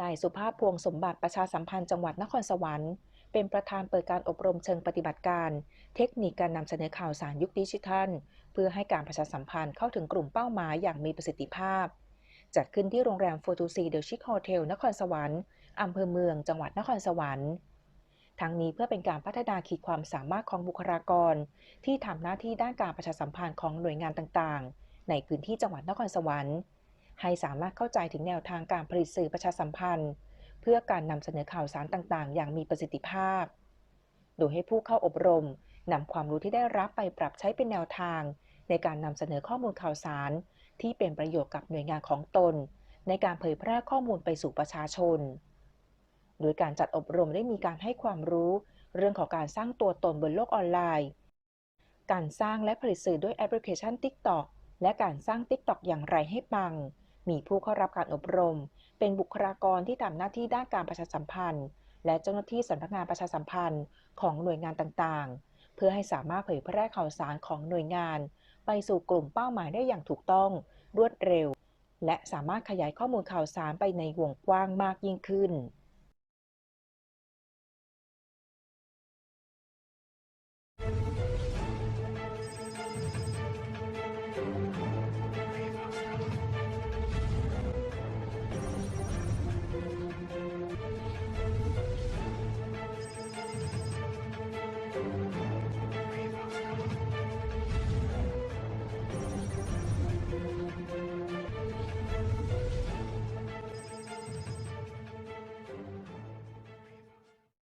นายสุภาพพวงสมบัติประชาสัมพันธ์จังหวัดนครสวรรค์เป็นประธานเปิดการอบรมเชิงปฏิบัติการ เทคนิคการนำเสนอข่าวสารยุคดิจิทัล เพื่อให้การประชาสัมพันธ์เข้าถึงกลุ่มเป้าหมายอย่างมีประสิทธิภาพ จัดขึ้นที่โรงแรมโฟตูซีเดลชิคโฮเทลนครสวรรค์อำเภอเมือง จังหวัดนครสวรรค์ทั้งนี้เพื่อเป็นการพัฒนาขีดความสามารถของบุคลากร ที่ทำหน้าที่ด้านการประชาสัมพันธ์ของหน่วยงานต่างๆ ในพื้นที่จังหวัดนครสวรรค์ ให้สามารถเข้าใจถึงแนวทางการผลิตสื่อประชาสัมพันธ์ เพื่อการนำเสนอข่าวสารต่างๆ อย่างมีประสิทธิภาพ โดยให้ผู้เข้าอบรมนำความรู้ที่ได้รับไปปรับใช้เป็นแนวทาง ในการนำเสนอข้อมูลข่าวสาร ที่เป็นประโยชน์กับหน่วยงานของตน ในการเผยแพร่ข้อมูลไปสู่ประชาชน โดยการจัดอบรมได้มีการให้ความรู้เรื่องของการสร้างตัวตนบนโลกออนไลน์ การสร้างและผลิตสื่อด้วยแอปพลิเคชัน TikTok และการสร้าง TikTok อย่างไรให้ปัง มีผู้เข้ารับการอบรม เป็นบุคลากรที่ทำหน้าที่ด้านการประชาสัมพันธ์ และเจ้าหน้าที่สำนักงานประชาสัมพันธ์ของหน่วยงานต่างๆ เพื่อให้สามารถเผยแพร่ข่าวสารของหน่วยงาน ไปสู่กลุ่มเป้าหมายได้อย่างถูกต้อง รวดเร็ว และสามารถขยายข้อมูลข่าวสารไปในวงกว้างมากยิ่งขึ้น